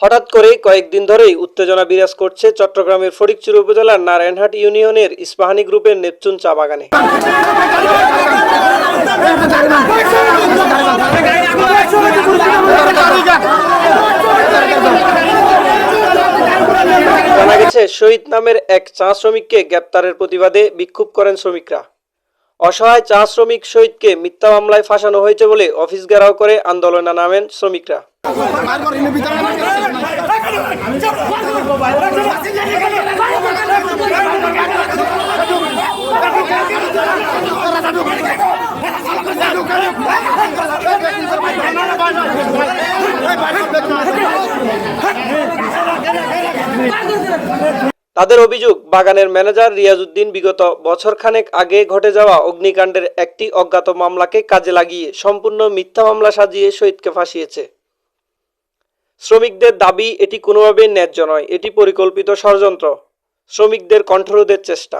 হঠাৎ করে কয়েকদিন ধরেই উত্তেজনা বিরাজ করছে চট্টগ্রামের ফটিকচুর উপজেলার নারায়ণহাট ইউনিয়নের ইস্পাহানি গ্রুপের নেপচুন চা বাগানে। জানা গেছে, শহীদ নামের এক চা শ্রমিককে গ্রেপ্তারের প্রতিবাদে বিক্ষোভ করেন শ্রমিকরা। অসহায় চা শ্রমিক শহীদকে মিথ্যা মামলায় ফাঁসানো হয়েছে বলে অফিস ঘেরাও করে আন্দোলনে নামেন শ্রমিকরা। তাদের অভিযোগ, বাগানের ম্যানেজার রিয়াজউদ্দিন বিগত বছরখানেক আগে ঘটে যাওয়া অগ্নিকাণ্ডের একটি অজ্ঞাত মামলাকে কাজে লাগিয়ে সম্পূর্ণ মিথ্যা মামলা সাজিয়ে শহীদকে ফাঁসিয়েছে। শ্রমিকদের দাবি, এটি কোনোভাবেই ন্যায্য নয়, এটি পরিকল্পিত ষড়যন্ত্র। শ্রমিকদের কণ্ঠরোধের চেষ্টা।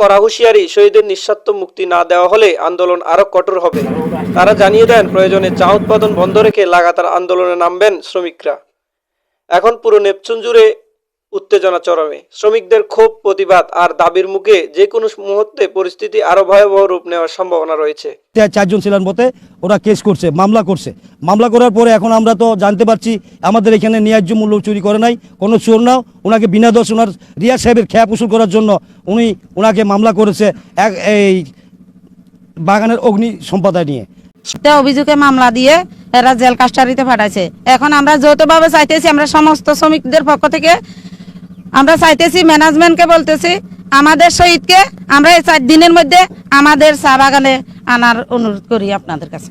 করা হুঁশিয়ারি শহীদের নিঃস্বার্থ মুক্তি না দেওয়া হলে আন্দোলন আরও কঠোর হবে। তারা জানিয়ে দেন, প্রয়োজনে চা উৎপাদন বন্ধ রেখে লাগাতার আন্দোলনে নামবেন শ্রমিকরা। এখন পুরো নেপচুন জুড়ে উত্তেজনা চরমে। শ্রমিকদের ক্ষোভ প্রতিবাদ আর দাবির মুখে যে কোনো মুহূর্তে পরিস্থিতি আরও ভয়াবহ রূপ নেওয়ার সম্ভাবনা রয়েছে। চারজন ছিলেন মতে ওরা কেস করছে মামলা করছে। মামলা করার পরে এখন আমরা তো জানতে পারছি আমাদের এখানে ন্যায্য মূল্য চুরি করে নাই কোনো চোর না ওনাকে বিনা দোষ ওনার রিয়া সাহেবের খেয়া উসুল করার জন্য উনি ওনাকে মামলা করেছে এক এই বাগানের অগ্নি সম্পদায় নিয়ে। তে অভিযোগে মামলা দিয়ে এরা জেল কাস্টারিতে পাঠাইছে। এখন আমরা যৌথভাবে চাইতেছি আমরা সমস্ত শ্রমিকদের পক্ষ থেকে আমরা চাইতেছি ম্যানেজমেন্টকে বলতেছি, আমাদের শহীদকে আমরা এই চার দিনের মধ্যে আমাদের চা বাগানে আনার অনুরোধ করি আপনাদের কাছে।